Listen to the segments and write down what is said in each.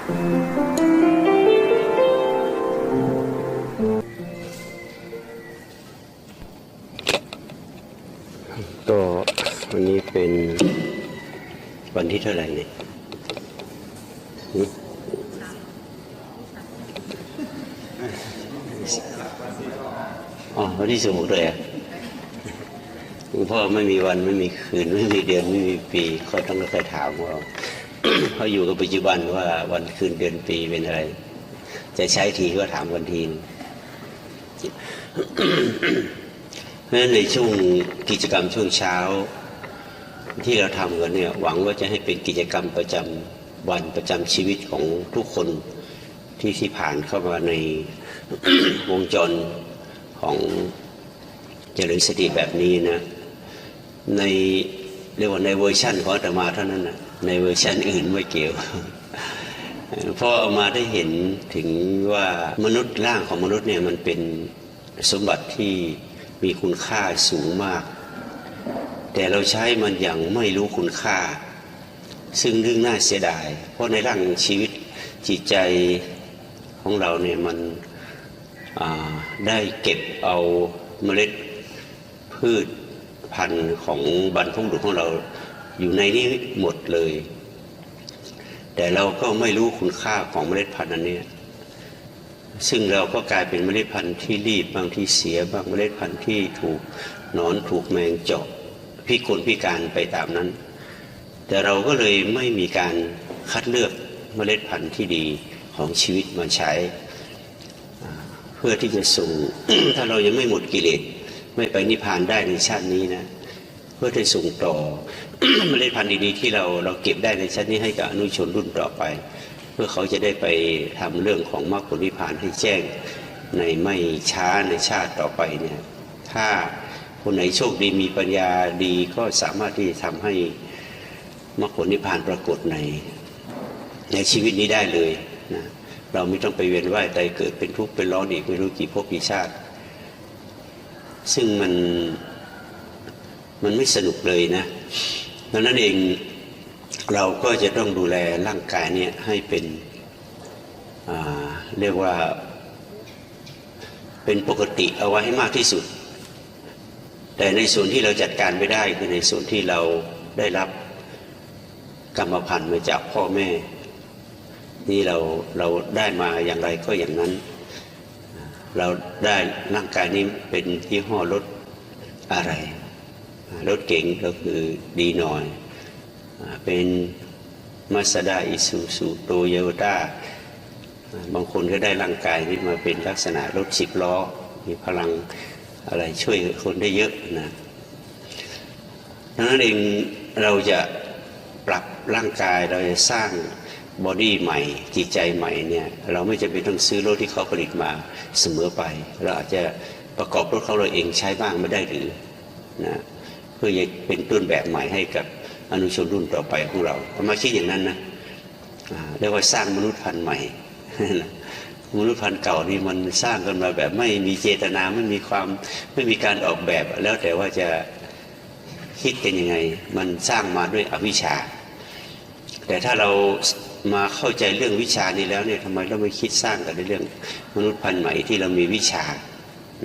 ก็วันนี้เป็นวันที่เท่าไหร่เนี่ยอ๋อวันที่สมุกเลยอะหลวพ่อไม่มีวันไม่มีคืน ไม่มีเดือน ไม่มีปี เขาต้องเคยถามว่า เขาอยู่กับปัจจุบันว่าวันคืนเดือนปีเป็นอะไร จะใช้ทีก็ถามวันทีนเพราะฉะนั้นในช่วงกิจกรรมช่วงเช้า ที่เราทำกันเนี่ยหวังว่าจะให้เป็นกิจกรรมประจำวันประจำชีวิตของทุกคนที่ที่ผ่านเข้ามาในวงจรของเจริญสติแบบนี้นะ ในเรียกว่าในเวอร์ชั่นของอาตมาเท่านั้นนะ ในเวอร์ชันอื่นไม่เกี่ยวเพราะเอามาได้เห็นถึงว่ามนุษย์ร่างของมนุษย์เนี่ยมันเป็นสมบัติที่มีคุณค่าสูงมาก แต่เราใช้มันอย่างไม่รู้คุณค่า ซึ่งเรื่องน่าเสียดาย เพราะในร่างชีวิตจิตใจของเราเนี่ยมันได้เก็บเอาเมล็ดพืชพันธุ์ของบรรพบุรุษของเรา อยู่ในนี้หมดเลย แต่เราก็ไม่รู้คุณค่าของเมล็ดพันธุ์อันนี้ซึ่งเราก็กลายเป็นเมล็ดพันธุ์ที่รีบบางที่เสียบางเมล็ดพันธุ์ที่ถูกนอนถูกแมงเจาะพิกลพิการไปตามนั้น แต่เราก็เลยไม่มีการคัดเลือกเมล็ดพันธุ์ที่ดีของชีวิตมาใช้ เพื่อที่จะสู่ถ้าเรายังไม่หมดกิเลสไม่ไปนิพพานได้ในชาตินี้นะ พื่อที่ส่งต่อเมล็ดพันธุ์ดีๆที่เราเราเก็บได้ในชาตินี้ให้กับอนุชนรุ่นต่อไป เพื่อเขาจะได้ไปทำเรื่องของมรรคผลนิพพานให้แจ้งในไม่ช้าในชาติต่อไปเนี่ยถ้าคนไหนโชคดีมีปัญญาดีก็สามารถที่จะทำให้มรรคผลนิพพานปรากฏในในชีวิตนี้ได้เลยนะเราไม่ต้องไปเวียนว่ายตายเกิดเป็นทุกข์เป็นร้อนอีกไม่รู้กี่ภพกี่ชาติ ซึ่งมัน มันไม่สนุกเลยนะดังนั้นเองเราก็จะต้องดูแลร่างกายเนี่ยให้เป็นเรียกว่าเป็นปกติเอาไว้ให้มากที่สุด แต่ในส่วนที่เราจัดการไม่ได้คือในส่วนที่เราได้รับกรรมพันธุ์มาจากพ่อแม่ นี่เราเราได้มาอย่างไรก็อย่างนั้น เราได้ร่างกายนี้เป็นยี่ห้อรถอะไร รถเก๋งก็คือดีหน่อย เป็นมาสด้าอิซูซูโตโยต้าบางคนก็ได้ร่างกายนี้มาเป็นลักษณะรถสิบล้อ มีพลังอะไรช่วยคนได้เยอะนะดังนั้นเองเราจะปรับร่างกายเราจะสร้างบอดี้ใหม่จิตใจใหม่เนี่ยเราไม่จำเป็นต้องซื้อรถที่เขาผลิตมาเสมอไป เราอาจจะประกอบรถเขาเราเองใช้บ้างไม่ได้หรือนะ พื่อจะเป็นต้นแบบใหม่ให้กับอนุชนรุ่นต่อไปของเราเอามาคิดอย่างนั้นนะเรียกว่าสร้างมนุษย์พันธุ์ใหม่มนุษย์พันธุ์เก่านี่มันสร้างกันมาแบบไม่มีเจตนาไม่มีความไม่มีการออกแบบ แล้วแต่ว่าจะคิดกันยังไง มันสร้างมาด้วยอวิชชา แต่ถ้าเรามาเข้าใจเรื่องวิชานี้แล้วเนี่ยทำไมเราไม่คิดสร้างกันในเรื่อง มนุษย์พันธุ์ใหม่ที่เรามีวิชา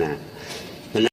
นะ